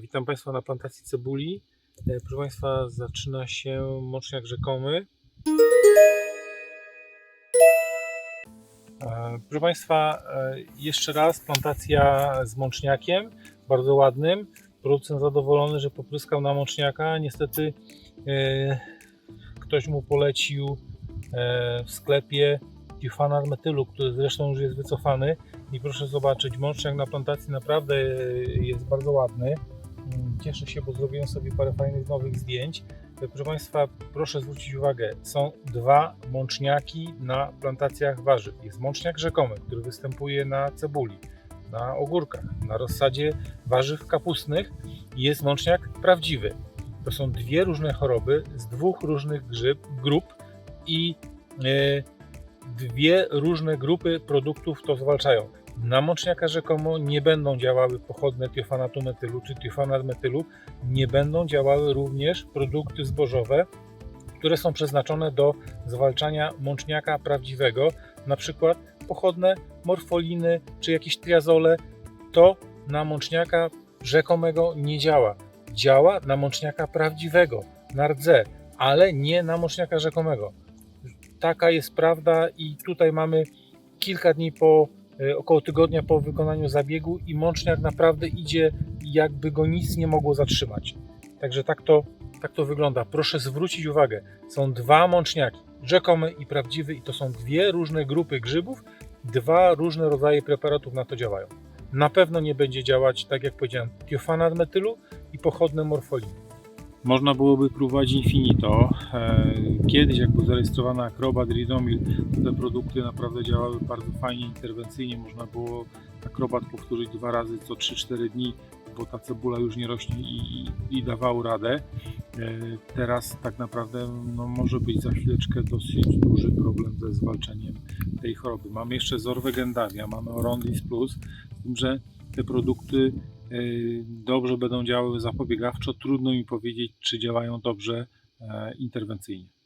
Witam Państwa na plantacji cebuli. E, Proszę Państwa, zaczyna się moczniak rzekomy. E, Proszę Państwa, e, jeszcze raz plantacja z mączniakiem, bardzo ładnym. Producent zadowolony, że popryskał na mączniaka. Niestety ktoś mu polecił w sklepie tiufanat metylu, który zresztą już jest wycofany. I proszę zobaczyć, mączniak na plantacji naprawdę jest bardzo ładny. Mm, Cieszę się, bo zrobiłem sobie parę fajnych nowych zdjęć. Proszę Państwa, proszę zwrócić uwagę, są dwa mączniaki na plantacjach warzyw. Jest mączniak rzekomy, który występuje na cebuli, na ogórkach, na rozsadzie warzyw kapustnych i jest mączniak prawdziwy. To są dwie różne choroby z dwóch różnych grzyb, grup i e, dwie różne grupy produktów to zwalczają. Na mączniaka rzekomo nie będą działały pochodne tiofanatu metylu czy tiofanat metylu, nie będą działały również produkty zbożowe, które są przeznaczone do zwalczania mączniaka prawdziwego, na przykład pochodne morfoliny czy jakieś triazole. To na mączniaka rzekomego nie działa. Działa na mączniaka prawdziwego, na rdze, ale nie na mączniaka rzekomego taka jest prawda i tutaj mamy kilka dni po, e, około tygodnia po wykonaniu zabiegu i mączniak naprawdę idzie jakby go nic nie mogło zatrzymać. Także tak to, tak to wygląda. Proszę zwrócić uwagę, są dwa mączniaki, rzekomy i prawdziwy i to są dwie różne grupy grzybów, dwa różne rodzaje preparatów na to działają. Na pewno nie będzie działać, tak jak powiedziałem, tiofanat metylu i pochodne morfoliny. Można byłoby próbować Infinito. E, Kiedyś, jak był zarejestrowany Acrobat, Ridomil, te produkty naprawdę działały bardzo fajnie, interwencyjnie. Można było Acrobat powtórzyć dwa razy co 3-4 dni, bo ta cebula już nie rośnie i, i, dawało radę. E, Teraz tak naprawdę no, może być za chwileczkę dosyć duży problem ze zwalczeniem tej choroby. Mamy jeszcze Zorwegendavia, mamy Orondis Plus, z tym, że te produkty dobrze będą działały zapobiegawczo. Trudno mi powiedzieć, czy działają dobrze e, interwencyjnie.